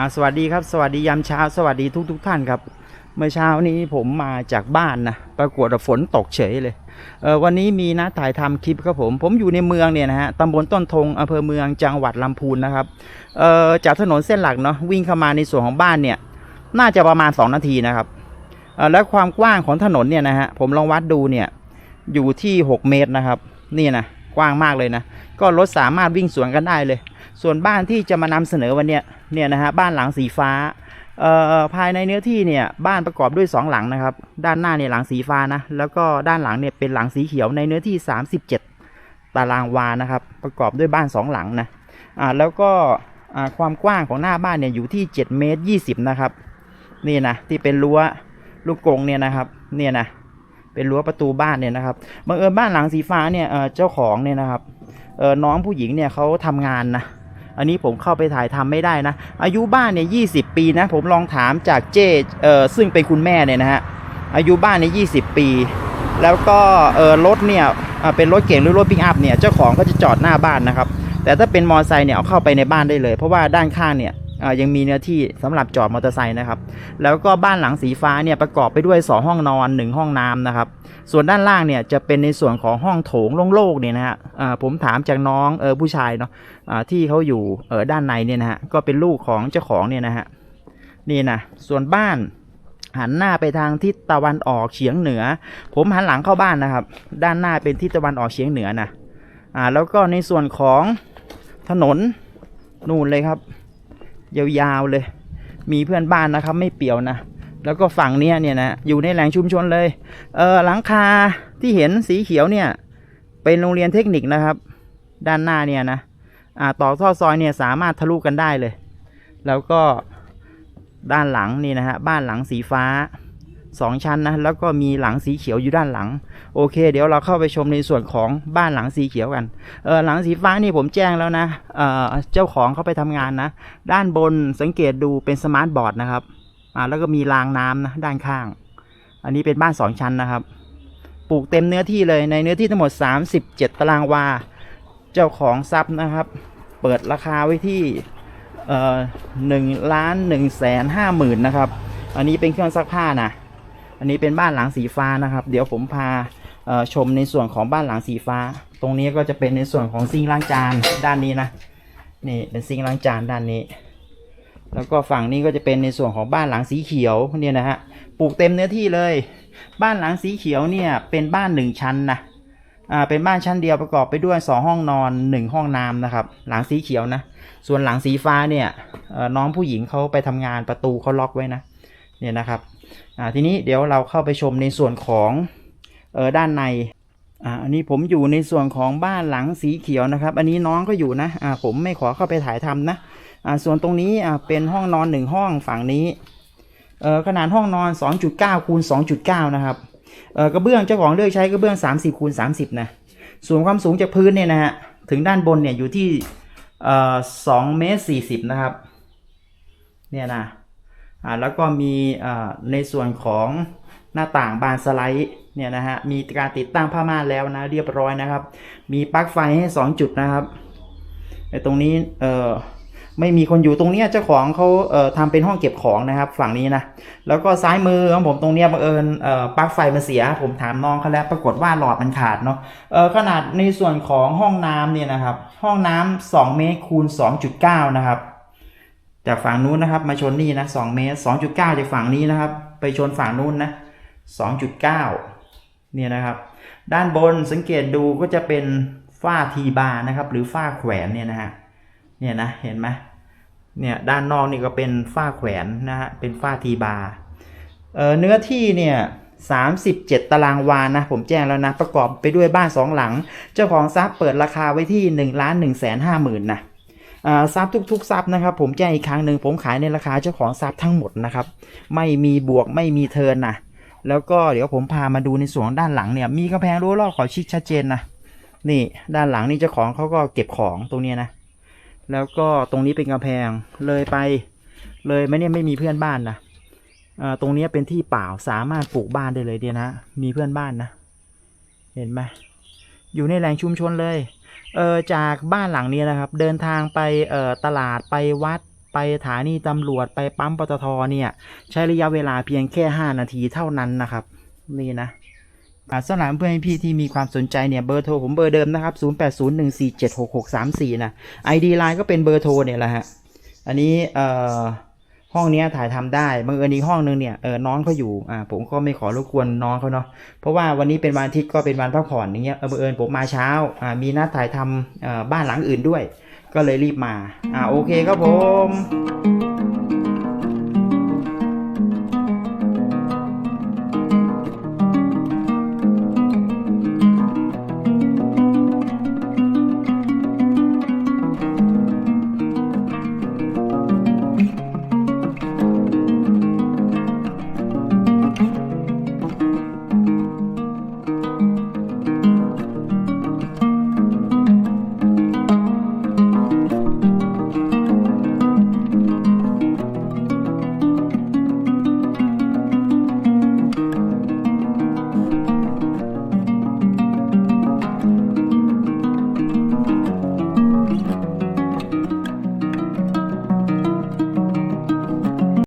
่าสวัสดีครับสวัสดียามเช้าสวัสดีทุกทุกท่านครับ เมื่อเช้านี้ผมมาจากบ้านนะปรากฏว่าฝนตกเฉยเลย วันนี้มีนัดถ่ายทำคลิปครับผม ผมอยู่ในเมืองเนี่ยนะฮะตำบลต้นทงอำเภอเมืองจังหวัดลำพูนนะครับเออจากถนนเส้นหลักเนาะวิ่งเข้ามาในส่วนของบ้านเนี่ย น่าจะประมาณ 2 นาทีนะครับเออแล้วความกว้างของถนนเนี่ยนะฮะผมลองวัดดูเนี่ยอยู่ที่ 6 เมตรนะครับ นี่นะกว้างมากเลยนะ ก็รถสามารถวิ่งสวนกันได้เลย ส่วนบ้านที่จะมานำเสนอวันเนี้ยเนี่ยนะฮะบ้านหลังสีฟ้า เอ่อภายในเนื้อที่เนี่ยบ้านประกอบด้วย 2 หลังนะครับ ด้านหน้าเนี่ยหลังสีฟ้านะแล้วก็ด้านหลังเนี่ยเป็นหลังสีเขียวในเนื้อที่ 37 ตารางวานะครับ ประกอบด้วยบ้าน 2 หลังนะอ่าแล้วก็ความกว้างของหน้าบ้านเนี่ยอยู่ที่7เมตร20นะครับนี่นะที่เป็นรั้วลูกกงเนี่ยนะครับเนี่ยนะเป็นรั้วประตูบ้านเนี่ยนะครับบังเอิญบ้านหลังสีฟ้าเนี่ยเจ้าของเนี่ยนะครับน้องผู้หญิงเนี่ยเขาทำงานนะ อันนี้ผมเข้าไปถ่ายทำไม่ได้นะ อายุบ้านเนี่ยยีปีนะ ผมลองถามจากเจเออซึ่งเป็นคุณแม่เนี่ยนะฮะ อายุบ้านเนี่ยยีปี แล้วก็เออรถเนี่ยเป็นรถเก่งหรือรถปิกอัพเนี่ย เจ้าของก็จะจอดหน้าบ้านนะครับ แต่ถ้าเป็นมอเตอร์ไซค์เนี่ยเอาเข้าไปในบ้านได้เลย เพราะว่าด้านข้างเนี่ย ยังมีเนื้อที่สำหรับจอดมอเตอร์ไซค์นะครับ แล้วก็บ้านหลังสีฟ้าเนี่ยประกอบไปด้วย 2 ห้องนอน 1 ห้องน้ำนะครับ ส่วนด้านล่างเนี่ยจะเป็นในส่วนของห้องโถงโล่งๆเนี่ยนะฮะผมถามจากน้องเออผู้ชายเนาะอ่าที่เขาอยู่เออด้านในเนี่ยนะฮะก็เป็นลูกของเจ้าของเนี่ยนะฮะนี่นะส่วนบ้านหันหน้าไปทางทิศตะวันออกเฉียงเหนือ ผมหันหลังเข้าบ้านนะครับ ด้านหน้าเป็นทิศตะวันออกเฉียงเหนือนะอ่าแล้วก็ในส่วนของถนนนู่นเลยครับ ยาวๆเลย มีเพื่อนบ้านนะครับ ไม่เปี่ยวนะ แล้วก็ฝั่งเนี้ยเนี่ยนะอยู่ในแหล่งชุมชนเลยเออหลังคาที่เห็นสีเขียวเนี่ย เป็นโรงเรียนเทคนิคนะครับ ด้านหน้าเนี่ยนะอ่าต่อท่อซอยเนี่ยสามารถทะลุกันได้เลย แล้วก็ด้านหลังนี่นะฮะบ้านหลังสีฟ้า สองชั้นนะแล้วก็มีหลังสีเขียวอยู่ด้านหลัง โอเค เดี๋ยวเราเข้าไปชมในส่วนของบ้านหลังสีเขียวกันเออหลังสีฟ้านี่ผมแจ้งแล้วนะเออเจ้าของเขาไปทำงานนะ ด้านบนสังเกตดูเป็นสมาร์ทบอร์ดนะครับอ่าแล้วก็มีรางน้ำนะด้านข้าง อันนี้เป็นบ้านสองชั้นนะครับ ปลูกเต็มเนื้อที่เลยในเนื้อที่ทั้งหมด 37 ตารางวา เจ้าของทรัพย์นะครับ เปิดราคาไว้ที่เออหนึ่งล้านหนึ่งแสนห้าหมื่นนะครับ อันนี้เป็นเครื่องซักผ้านะ อันนี้เป็นบ้านหลังสีฟ้านะครับ เดี๋ยวผมพาชมในส่วนของบ้านหลังสีฟ้า ตรงนี้ก็จะเป็นในส่วนของซิงล้างจานด้านนี้นะนี่เป็นซิงล้างจานด้านนี้ แล้วก็ฝั่งนี้ก็จะเป็นในส่วนของบ้านหลังสีเขียวเนี่ยนะฮะปลูกเต็มเนื้อที่เลย บ้านหลังสีเขียวเนี่ยเป็นบ้านหนึ่งชั้นนะอ่าเป็นบ้านชั้นเดียวประกอบไปด้วย 2 ห้องนอน 1 ห้องน้ำนะครับ หลังสีเขียวนะ ส่วนหลังสีฟ้าเนี่ยน้องผู้หญิงเขาไปทำงานประตูเขาล็อกไว้นะ เนี่ยนะครับอ่าทีนี้เดี๋ยวเราเข้าไปชมในส่วนของเออด้านในอ่าอันนี้ผมอยู่ในส่วนของบ้านหลังสีเขียวนะครับ อันนี้น้องก็อยู่นะอ่าผมไม่ขอเข้าไปถ่ายทำนะอ่าส่วนตรงนี้อ่าเป็นห้องนอนหนึ่งห้องฝั่งนี้เออขนาดห้องนอน 2.9คูณ2.9 นะครับเอ่อกระเบื้องเจ้าของเลือกใช้กระเบื้อง 30คูณ30 นะ ส่วนความสูงจากพื้นเนี่ยนะฮะถึงด้านบนเนี่ยอยู่ที่เอ่อ2เมตร40 นะครับ เนี่ยนะ แล้วก็มีในส่วนของหน้าต่างบานสไลด์เนี่ยนะฮะมีการติดตั้งผ้าม่านแล้วนะเรียบร้อยนะครับ มีปลั๊กไฟให้ 2 จุดนะครับไอ้ตรงนี้เอ่อไม่มีคนอยู่ตรงเนี้ยเจ้าของเขาเอ่อทำเป็นห้องเก็บของนะครับ ฝั่งนี้นะแล้วก็ซ้ายมือของผมตรงเนี้ยบังเอิญเอ่อปลั๊กไฟมันเสีย ผมถามน้องเขาแล้วปรากฏว่าหลอดมันขาดเนาะเอ่อขนาดในส่วนของห้องน้ำเนี่ยนะครับ ห้องน้ำ2เมตรคูณ2.9 นะครับ จากฝั่งนู้นนะครับมาชนนี่นะ2เมตร2.9จากฝั่งนี้นะครับ ไปชนฝั่งนู้นนะ2.9เนี่ยนะครับ ด้านบนสังเกตดูก็จะเป็นฝ้าทีบาร์นะครับ หรือฝ้าแขวนเนี่ยนะฮะเนี่ยนะเห็นไหมเนี่ยด้านนอกนี่ก็เป็นฝ้าแขวนนะฮะเป็นฝ้าทีบาร์เอ่อเนื้อที่เนี่ย37 ตารางวานะ ผมแจ้งแล้วนะ ประกอบไปด้วยบ้านสองหลัง เจ้าของทรัพย์เปิดราคาไว้ที่1ล้าน1แสนห้าหมื่นนะ ทรัพย์ทุกๆทรัพย์นะครับ ผมแจ้งอีกครั้งหนึ่งผมขายในราคาเจ้าของทรัพย์ทั้งหมดนะครับ ไม่มีบวกไม่มีเทินนะแล้วก็เดี๋ยวผมพามาดูในส่วนของด้านหลังเนี่ย มีกำแพงรั้วรอบขอชิดชัดเจนนะนี่ด้านหลังนี่เจ้าของเขาก็เก็บของตรงนี้นะ แล้วก็ตรงนี้เป็นกำแพงเลยไป เลยไหมเนี่ยไม่มีเพื่อนบ้านนะตรงนี้เป็นที่เปล่าสามารถปลูกบ้านได้เลยเดียนะ มีเพื่อนบ้านนะ เห็นไหมอยู่ในแหล่งชุมชนเลย เออจากบ้านหลังนี้นะครับ เดินทางไปเอ่อตลาดไปวัดไปสถานีตำรวจไปปั๊มปตทเนี่ย ใช้ระยะเวลาเพียงแค่ 5 นาทีเท่านั้นนะครับ นี่นะอ่าสำหรับเพื่อนพี่ที่มีความสนใจเนี่ยเบอร์โทรผมเบอร์เดิมนะครับ 0801476634 นะ ID Line ก็เป็นเบอร์โทรเนี่ยแหละฮะ อันนี้เอ่อ ห้องนี้ถ่ายทำได้บังเอิญอีกห้องนึงเนี่ยเออน้องเขาอยู่อ่าผมก็ไม่ขอรบกวนน้องเขาเนาะเพราะว่าวันนี้เป็นวันอาทิตย์ก็เป็นวันพักผ่อนอย่างเงี้ยเออบังเอิญผมมาเช้าอ่ามีนัดถ่ายทำอ่าบ้านหลังอื่นด้วย ก็เลยรีบมาอ่าโอเคครับผม